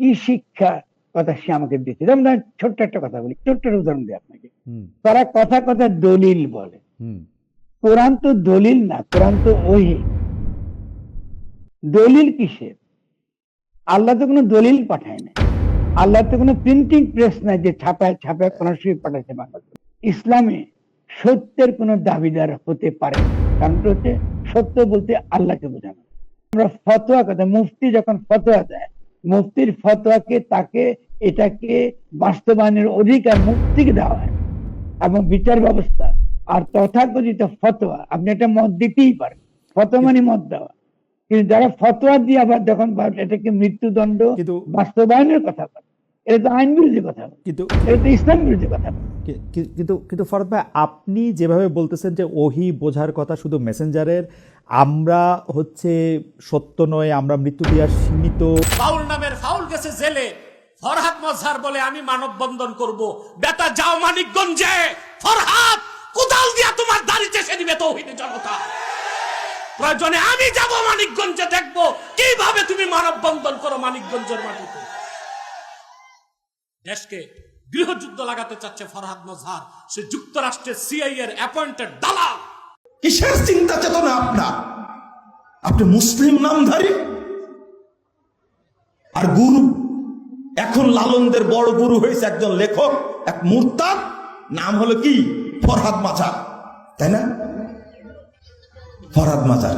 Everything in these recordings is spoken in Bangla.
কি শিক্ষা কথা সে আমাকে দিয়েছে। যেমন ধরেন ছোট্ট একটা কথা বলি ছোট্ট একটা উদাহরণ দিই আপনাকে। তারা কথা কথা দলিল বলে। কোরআন তো দলিল না কোরআন তো ওহি। দলিল কিসের? আল্লাহ তো কোনো দলিল পাঠায় না আল্লাহ তো কোনো প্রিন্টিং প্রেস নাই যে ছাপায় ছাপায় কোন শরীফ পাঠাচ্ছে বাংলাদেশ। ইসলামে সত্যের কোনো দাবিদার হতে পারে না। কারণটা হচ্ছে সত্য বলতে আল্লাহকে বোঝানো। আমরা ফতোয়া কথা মুফতি যখন ফতোয়া দেয় মুফতির ফতোয়াকে তাকে এটাকে বাস্তবায়নের অধিকার মুক্তিকে দেওয়া হয় এবং বিচার ব্যবস্থা আর তথাকথিত ফতোয়া। আপনি একটা মত দিতেই পারেন। ফতোয়া মানে মত দেওয়া। কিন্তু যারা ফতোয়া দিয়ে আবার যখন এটাকে মৃত্যুদণ্ড কিন্তু বাস্তবায়নের কথা বলে এটা তো আইন বিরোধী কথা। কিন্তু এটা তো ইসলাম বিরোধী কথা। কিন্তু কিন্তু ফরদ ভাই আপনি যেভাবে বলতেছেন যে ওহি বোঝার কথা শুধু মেসেঞ্জারের আমরা হচ্ছে সত্য নয় আমরা মৃত্যু দেওয়ার সীমিত। ফাউল নামের ফাউল গেছে জেলে। ফরহাদ মজহার বলে আমি মানববন্ধন করব। বেটা যাও মানিকগঞ্জে। ফরহাদ কোদাল দিয়া তোমার দাড়ি চেষে দিবে তৌহিদে জনতা। প্রয়োজনে আমি যাব মানিকগঞ্জে দেখব। কীভাবে তুমি মানববন্ধন করো মানিকগঞ্জের মাটিতে? দেশকে গৃহযুদ্ধ লাগাতে চাচ্ছে ফরহাদ মজহার। সে যুক্তরাষ্ট্রের সিআই এর অ্যাপয়েন্টেড দালাল। কিসের চিন্তা চেতনা আপনার? আপনি মুসলিম নামধারী? আর গুরু, এখন লালনদের বড় গুরু হয়েছে একজন লেখক, এক মুরতাদ, নাম হলো কি? ফরহাদ মাজার। তাই না? ফরহাদ মাজার,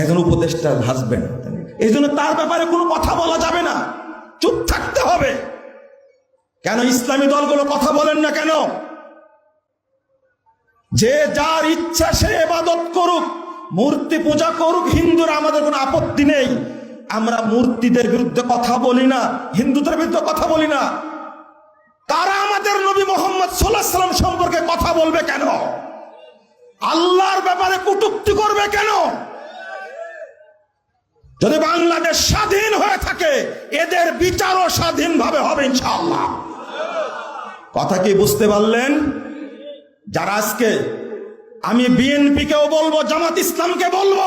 একজন উপদেষ্টার হাজবেন্ড এই জন্য তার ব্যাপারে কোনো কথা বলা যাবে না। চুপ থাকতে হবে। কেন ইসলামী দলগুলো কথা বলেন না কেন? যে যার ইচ্ছা সে এবাদত করুক, মূর্তি পূজা করুক, হিন্দুরা আমাদের কোনো আপত্তি নেই। আমরা মূর্তিদের বিরুদ্ধে কথা বলি না, হিন্দুদের বিরুদ্ধে কথা বলি না। তারা আমাদের নবী মোহাম্মদ সাল্লাম সম্পর্কে কথা বলবে কেন? আল্লাহর ব্যাপারে কটুক্তি করবে কেন? যদি বাংলাদেশ স্বাধীন হয়ে থাকে, এদের বিচারও স্বাধীনভাবে হবে ইনশাআল্লাহ। কথা কি বুঝতে পারলেন? যারা আজকে আমি বিএনপিকেও বলব, জামাত ইসলামকে বলব,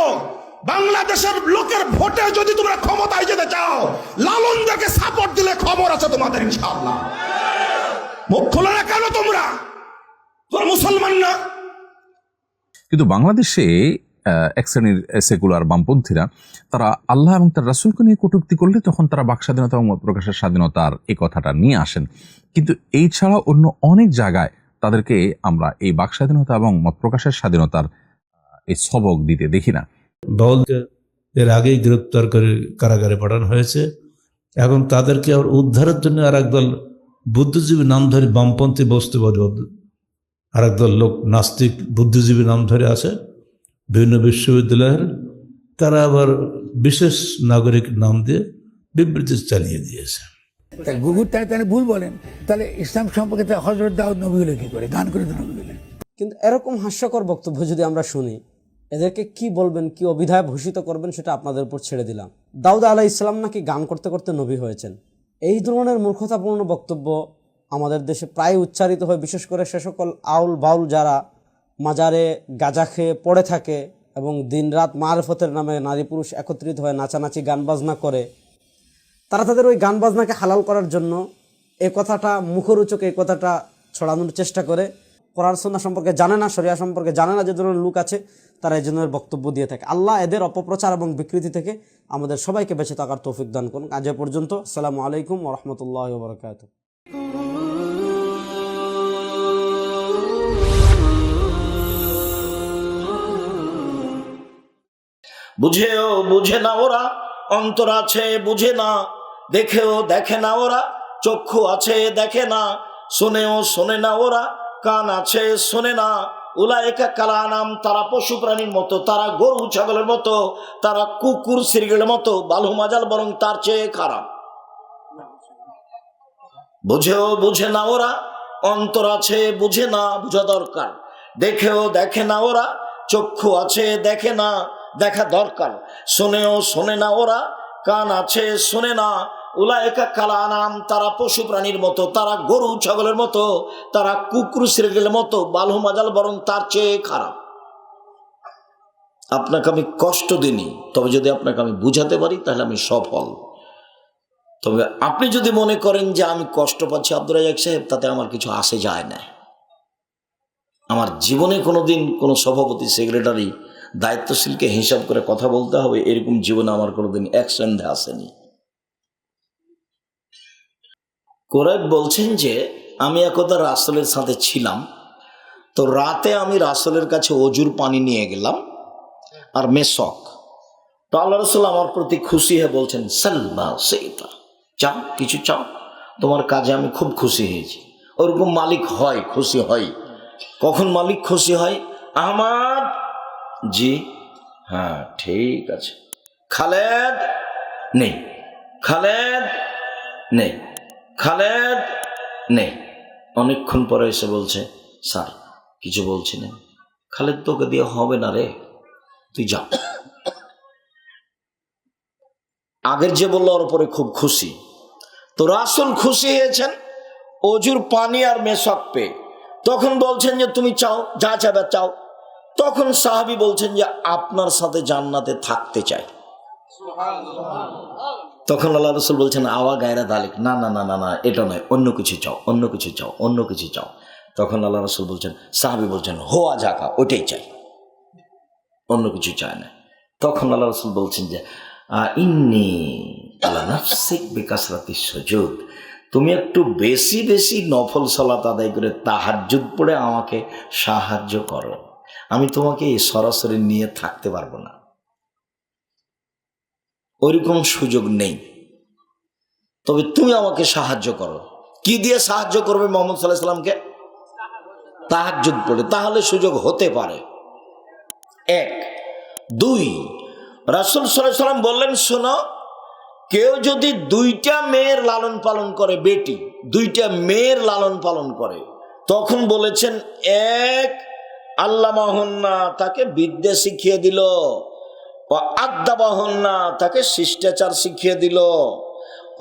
বাংলাদেশের লোকের ভোটে যদি তোমরা ক্ষমতায় যেতে চাও লালনদেরকে সাপোর্ট দিলে খবর আছে তোমাদের, ইনশাআল্লাহ। মুখ খোলো না কেন তোমরা। তোমরা মুসলমান না। কিন্তু বাংলাদেশে এক শ্রেণির সেকুলার বামপন্থীরা, তারা আল্লাহ এবং তার রাসুলকে নিয়ে কটূক্তি করলে তখন তারা বাক স্বাধীনতা এবং মত প্রকাশের স্বাধীনতার এই কথাটা নিয়ে আসেন। কিন্তু এই ছাড়া অন্য অনেক জায়গায় তাদেরকে আমরা এই বাক স্বাধীনতা এবং মত প্রকাশের স্বাধীনতার এই সবক দিতে দেখি না। বাউলকে এর আগেই গ্রেপ্তার করে কারাগারে পাঠানো হয়েছে। এখন তাদেরকে আবার উদ্ধারের জন্য আর একদল বুদ্ধিজীবী নামধারী বামপন্থী বস্তুবাদী আর একদল লোক নাস্তিক বুদ্ধিজীবী নামধারী আছে। বিভিন্ন বিশ্ববিদ্যালয়ের তারা আবার বিশেষ নাগরিক নাম দিয়ে বিবৃতি চালিয়ে দিয়েছে। তা গুগুর তাই তাহলে ভুল বলেন। তাহলে ইসলাম সম্পর্কে হজরত দাউদ নবী হলো কি করে? গান করে কিন্তু এরকম হাস্যকর বক্তব্য যদি আমরা শুনি এদেরকে কি বলবেন কি অভিধায় ভূষিত করবেন সেটা আপনাদের উপর ছেড়ে দিলাম। দাউদ আলাহ ইসলাম নাকি গান করতে করতে নবী হয়েছেন? এই ধরনের মূর্খতাপূর্ণ বক্তব্য আমাদের দেশে প্রায় উচ্চারিত হয় বিশেষ করে সে সকল আউল বাউল যারা মাজারে গাঁজা খেয়ে পড়ে থাকে এবং দিনরাত মারফতের নামে নারী পুরুষ একত্রিত হয়ে নাচানাচি গান বাজনা করে। তারা তাদের ওই গান বাজনাকে হালাল করার জন্য এই কথাটা মুখরোচক এই কথাটা ছড়ানোর চেষ্টা করে। সন্না সম্পর্কে জানে না, শরিয়া সম্পর্কে জানে না, যে ধরনের লোক আছে, তারা এই জন্য বক্তব্য দিয়ে থাকে। আল্লাহ এদের অপপ্রচার এবং বিকৃতি থেকে আমাদের সবাইকে বেঁচে থাকার তৌফিক দান করুন। আজ পর্যন্ত, আসসালামু আলাইকুম ওরহমতুল্লাহ বরকাত বুঝেও বুঝে না ওরা, অন্তর আছে বুঝে না, দেখেও দেখে না ওরা, চক্ষু আছে দেখে না, শোনেও শোনে না ওরা, কান আছে শোনে না। উলায়কা কালা নাম তারা পশু প্রাণীর মতো, তারা গরু ছাগলের মতো, তারা কুকুর সিরিগের মতো বালু মাজাল বরং তার চেয়ে খারাপ। বুঝেও বুঝে না ওরা, অন্তর আছে বুঝে না, বুঝা দরকার। দেখেও দেখে না ওরা, চক্ষু আছে দেখে না দেখা দরকার। শোনেও শোনে না ওরা, কান আছে শোনে না। উলায়কা কালা নাম তারা পশু প্রাণীর মতো, তারা গরু ছাগলের মতো, তারা কুকুর সিরেগের মতো বালু মাজাল বরং তার চেয়ে খারাপ। আপনাকে আমি কষ্ট দিনি তবে যদি আপনাকে আমি বুঝাতে পারি, তাহলে আমি সফল। তবে আপনি যদি মনে করেন যে আমি কষ্ট পাচ্ছি আব্দুল রাজাক সাহেব, তাতে আমার কিছু আসে যায় না। আমার জীবনে কোনো দিন কোনো সভাপতি, সেক্রেটারি দায়িত্বশীলকে হিসাব করে কথা বলতে হবে, এরকম জীবনে আমার কোনোদিন এক সন্ধে আসেনি। কোরআন বলছেন যে, আমি একদা রাসলের সাথে ছিলাম, তো রাতে আমি রাসলের কাছে অজুর পানি নিয়ে গেলাম আর মেশক তো আল্লাহ রসুল আমার প্রতি খুশি হয়ে বলছেন, সাল্লা সেইটা চাও কিছু চাও? তোমার কাজে আমি খুব খুশি হয়েছি। ওরকম মালিক হয়, খুশি হয়। কখন মালিক খুশি হয়? আহমাদ জি হ্যাঁ ঠিক আছে। খালেদ, নেই। খালেদ নেই। খালেদ, নেই। অনেকক্ষণ পরে এসে বলছে, স্যার, কিছু বলছি না। খালেদ তোকে দিয়ে হবে না রে। তুই যা। আগের যে বলল, ওর উপরে খুব খুশি। তো রাসুল খুশি হয়েছেন, অজুর পানি আর মেশক পেয়ে। তখন বলছেন যে, তুমি চাও, যা চাবে চাও। তখন সাহাবি বলছেন যে আপনার সাথে জান্নাতে থাকতে চাই। তখন আল্লাহ রসুল বলছেন, আওয়া গায়রা দালিক। না না না না না, এটা নয়। অন্য কিছু চাও, অন্য কিছু চাও, অন্য কিছু চাও। তখন আল্লাহ রসুল বলছেন, সাহাবি বলছেন, হোয়া জাকা ওটাই চাই। অন্য কিছু চায় না। তখন আল্লাহ রসুল বলছেন যে ইন্নি আল্লাহ নাফসিক বিকাশরাতি সুযোগ তুমি একটু বেশি বেশি নফল সলাত আদায় করে তাহাজ্জুদ পড়ে আমাকে সাহায্য করো। আমি তোমাকে সরাসরি নিয়ে থাকতে পারব না। ওইরকম সুযোগ নেই। তবে তুমি আমাকে সাহায্য করো। কি দিয়ে সাহায্য করবে মোহাম্মদ সাল্লাহ সাল্লামকে? তাহাজ্জুদ পড়ে। তাহলে সুযোগ হতে পারে। এক। দুই। রাসুল সাল্লাহ সাল্লাম বললেন, শোনো, কেউ যদি দুইটা মেয়ের লালন পালন করে বেটি, দুইটা মেয়ের লালন পালন করে, তখন বলেছেন, এক আল্লাহ মাহন্না তাকে বিদ্যা শিখিয়ে দিল, ও আদ্যা বাহন্না তাকে শিষ্টাচার শিখিয়ে দিল,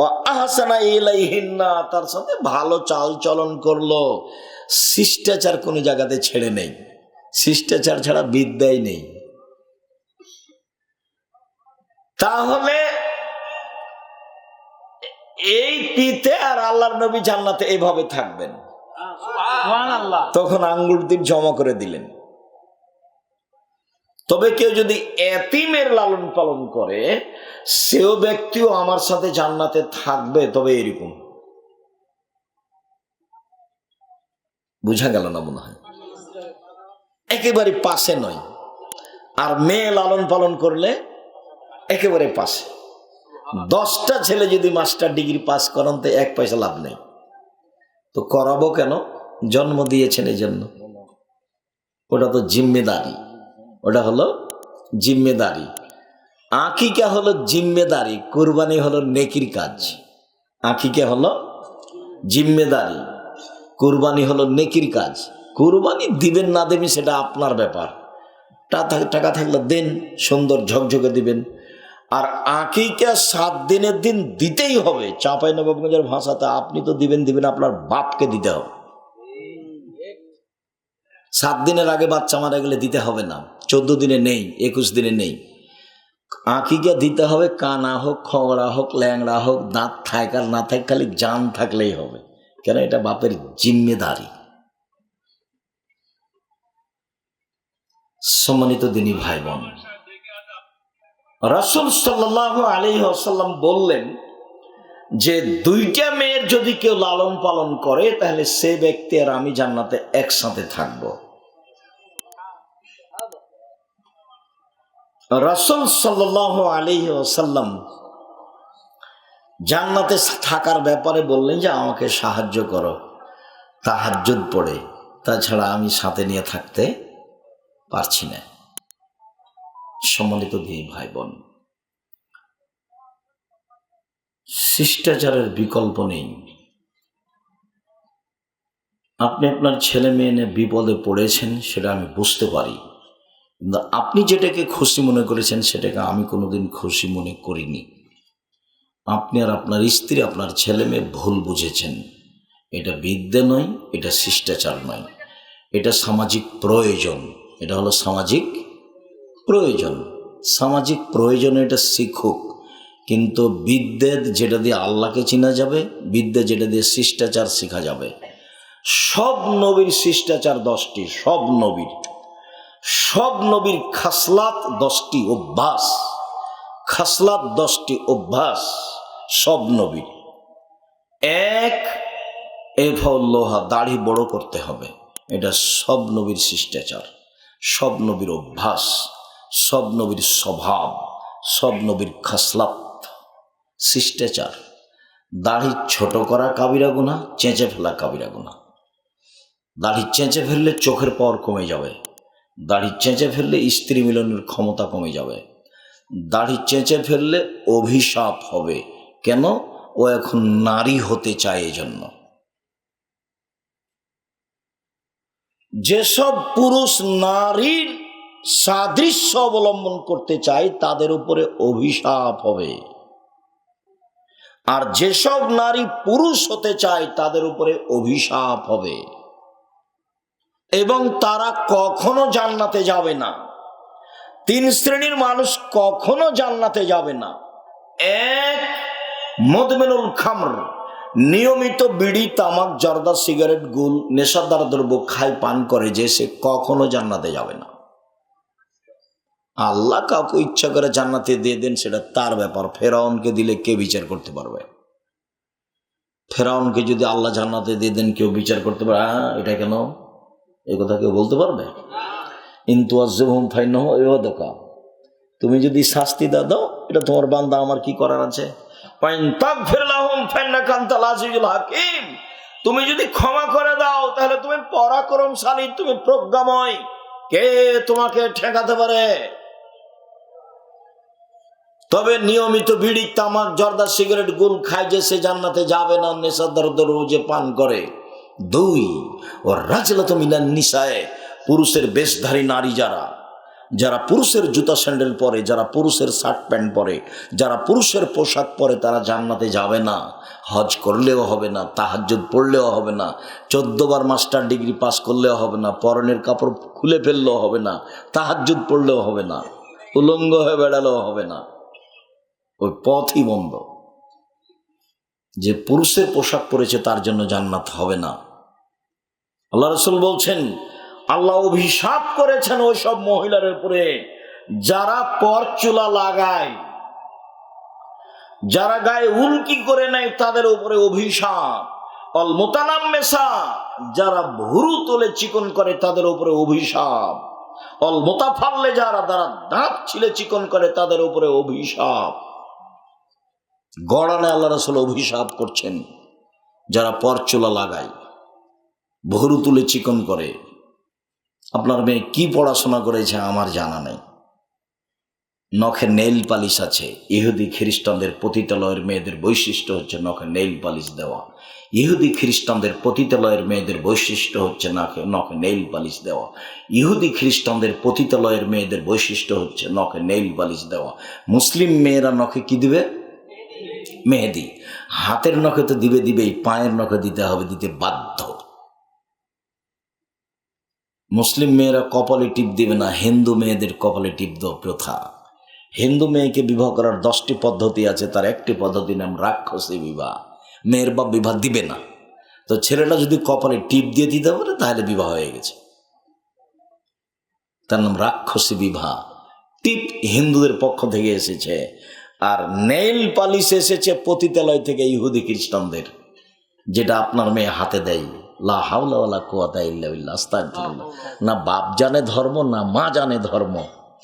ও আহসানা ইলাইহিন্না তার সাথে ভালো চাল চলন করল। শিষ্টাচার কোনো জায়গাতে ছেড়ে নেই, শিষ্টাচার ছাড়া বিদ্যাই নেই। তাহলে এই পিতে আর আল্লাহর নবী জান্নাতে এইভাবে থাকবেন। তখন আঙ্গুল দিক জমা করে দিলেন। তবে কেউ যদি এতিমের লালন পালন করে, সেও ব্যক্তিও আমার সাথে জান্নাতে থাকবে, তবে এরকম। বুঝা গেল না মনে হয়? একেবারে পাশে নয়। আর মেয়ে লালন পালন করলে একেবারে পাশে। দশটা ছেলে যদি মাস্টার ডিগ্রি পাস করান, তো এক পয়সা লাভ নেই। তো করাবো কেন? জন্ম দিয়েছেন এই জন্য ওটা তো জিম্মেদারি। ওটা হলো জিম্মেদারি। আকিকা হলো জিম্মেদারি, কোরবানি হলো নেকির কাজ। আকিকা হলো জিম্মেদারি, কোরবানি হলো নেকির কাজ। কোরবানি দিবেন না দেবেন সেটা আপনার ব্যাপার। টাকা থাকলে দেন, সুন্দর ঝকঝকে দিবেন। আর আকিকা সাত দিনের দিন দিতেই হবে। চাঁপাই নবাবগঞ্জের ভাষাতে আপনি তো দিবেন দিবেন আপনার বাপকে দিতে হবে। সাত দিনের আগে বাচ্চা মারা গেলে দিতে হবে না। চোদ্দ দিনে নেই, একুশ দিনে নেই। আঁকি আঁকিকে দিতে হবে, কানা হোক খবরা হোক, ল্যাংড়া হোক, দাঁত থাক আর না থাক, খালি জান থাকলেই হবে। কেন এটা বাপের জিম্মেদারি। সম্মানিত দিনী ভাই বোন রাসুল সাল্লাহ আলী আসাল্লাম বললেন যে দুইটা মেয়ের যদি কেউ লালন পালন করে, তাহলে সে ব্যক্তি আর আমি জান্নাতে একসাথে থাকব। রাসুল সাল্লাহ আলী আসাল্লাম জান্নাতে থাকার ব্যাপারে বললেন যে, আমাকে সাহায্য করো। তাহাজ্জুদ পড়ে। তাছাড়া আমি সাথে নিয়ে থাকতে পারছি না। সম্মানিত দিই ভাই বোন শিষ্টাচারের বিকল্প নেই। আপনি আপনার ছেলে মেয়ে নিয়ে বিপদে পড়েছেন, সেটা আমি বুঝতে পারি। কিন্তু আপনি যেটাকে খুশি মনে করেছেন, সেটাকে আমি কোনোদিন খুশি মনে করিনি। আপনি আর আপনার স্ত্রী, আপনার ছেলে মেয়ে ভুল বুঝেছেন। এটা বিদ্যা নয়, এটা শিষ্টাচার নয়। এটা সামাজিক প্রয়োজন। এটা হলো সামাজিক প্রয়োজন। সামাজিক প্রয়োজনে এটা শিখুক। কিন্তু বিদ্যে যেটা দিয়ে আল্লাহকে চেনা যাবে বিদ্যে যেটা দিয়ে শিষ্টাচার শেখা যাবে। সব নবীর শিষ্টাচার দশটি, সব নবীর। সব নবীর খাসলাত দশটি অভ্যাস। খাসলাত দশটি অভ্যাস, সব নবীর। এক এফল্লোহা দাড়ি বড় করতে হবে। এটা সব নবীর শিষ্টাচার, সব নবীর অভ্যাস, সব নবীর স্বভাব, সব নবীর খাসলাত। শিষ্টাচার। দাড়ি ছোট করা কাবিরা গুণা চেঁচে ফেলা কাবিরা গুণা দাড়ি চেঁচে ফেললে চোখের পাওয়ার কমে যাবে। দাড়ি চেঁচে ফেললে স্ত্রী মিলনের ক্ষমতা কমে যাবে। দাড়ি চেঁচে ফেললে অভিশাপ হবে। কেন? ও এখন নারী হতে চায় এজন্য। যেসব পুরুষ নারীর সাদৃশ্য অবলম্বন করতে চায়, তাদের উপরে অভিশাপ হবে। আর যেসব নারী পুরুষ হতে চায়, তাদের উপরে অভিশাপ হবে। এবং তারা কখনো জান্নাতে যাবে না। তিন শ্রেণির মানুষ কখনো জান্নাতে যাবে না। এক, মদমেনুল খামর, নিয়মিত বিড়ি, তামাক, জর্দা, সিগারেট, গুল, নেশাদার দ্রব্য খায়, পান করে, যে সে কখনো জান্নাতে যাবে না। আল্লাহ কাউকে ইচ্ছা করে জান্নাতে দিয়ে দেন, সেটা তার ব্যাপার। ফেরাউনকে দিলে কে বিচার করতে পারবে? ফেরাউনকে যদি আল্লাহ জান্নাতে দিয়ে দেন, কেউ বিচার করতে পারে হ্যাঁ এটা কেন? এ কথা কেউ বলতে পারবে? কিন্তু আজম ফাইন দোকা তুমি যদি শাস্তি দা দাও, এটা তোমার বান্দা, আমার কি করার আছে? হাকিম। তুমি যদি ক্ষমা করে দাও, তাহলে তুমি পরাক্রমশালী, তুমি প্রজ্ঞাময়। কে তোমাকে ঠেকাতে পারে? তবে নিয়মিত বিড়ি, তামাক, জর্দা, সিগারেট, গুল খায় যে সে জান্নাতে যাবে না, নেশাদার রোজে পান করে। দুই ও রাজলত মিলান নিশায় পুরুষের বেশধারী নারী যারা যারা পুরুষের জুতা স্যান্ডেল পরে, যারা পুরুষের শার্ট প্যান্ট পরে, যারা পুরুষের পোশাক পরে তারা জান্নাতে যাবে না। হজ করলেও হবে না, তাহাজ্জুদ পড়লেও হবে না, চোদ্দবার মাস্টার ডিগ্রি পাস করলেও হবে না, পরনের কাপড় খুলে ফেললেও হবে না, তাহাজ্জুদ পড়লেও হবে না, উলঙ্গ হয়ে বেড়ালেও হবে না। ওই পথই বন্ধ। যে পুরুষের পোশাক পরেছে তার জন্য জান্নাত হবে না। আল্লাহ রসুল বলছেন, আল্লাহ অভিশাপ করেছেন ওই সব মহিলার উপরে। যারা পর চুলা লাগায়, যারা গায়ে উল্কি করে নেয়, তাদের উপরে অভিশাপ। অল মোতানাম্মেসা যারা ভুরু তোলে চিকন করে, তাদের উপরে অভিশাপ। অল মোতাফাল্লে, যারা যারা দাঁত ছিলে চিকন করে, তাদের উপরে অভিশাপ। গড়ানে আল্লাহ রসুল অভিশাপ করছেন, যারা পরচুলা লাগায় ভরু তুলে চিকন করে। আপনার মেয়ে কি পড়াশোনা করেছে আমার জানা নেই। নখে নেইল পালিশ আছে। ইহুদি খ্রিস্টানদের পতিতালয়ের মেয়েদের বৈশিষ্ট্য হচ্ছে নখে নেইল পালিশ দেওয়া। ইহুদি খ্রিস্টানদের পতিতালয়ের মেয়েদের বৈশিষ্ট্য হচ্ছে নখে নখে নেইল পালিশ দেওয়া। ইহুদি খ্রিস্টানদের পতিতালয়ের মেয়েদের বৈশিষ্ট্য হচ্ছে নখে নেইল পালিশ দেওয়া। মুসলিম মেয়েরা নখে কি দিবে? মেহেদি। হাতের নখে তো দিবে দিবেই, পায়ের নখে দিতে হবে, দিতে বাধ্য। মুসলিম মেয়েরা কপালে টিপ দিবে না, হিন্দু মেয়েদের কপালে টিপ দেওয়া প্রথা। হিন্দু মেয়েকে বিবাহ করার দশটি পদ্ধতি আছে, তার একটি পদ্ধতি নাম রাক্ষসী বিবাহ। মেয়ের বাপ বিবাহ দিবে না। তো ছেলেটা যদি কপালে টিপ দিয়ে দিতে পারে, তাহলে বিবাহ হয়ে গেছে। তার নাম রাক্ষসী বিবাহ। টিপ হিন্দুদের পক্ষ থেকে এসেছে। আর নেইল পালিশ এসেছে পতিতালয় থেকে ইহুদি খ্রিস্টানদের যেটা আপনার মেয়ে হাতে দেয়। লা হাউলা কুয়াতা ইল্লা আস্তাগফিরুল্লাহ। না বাপ জানে ধর্ম না মা জানে ধর্ম।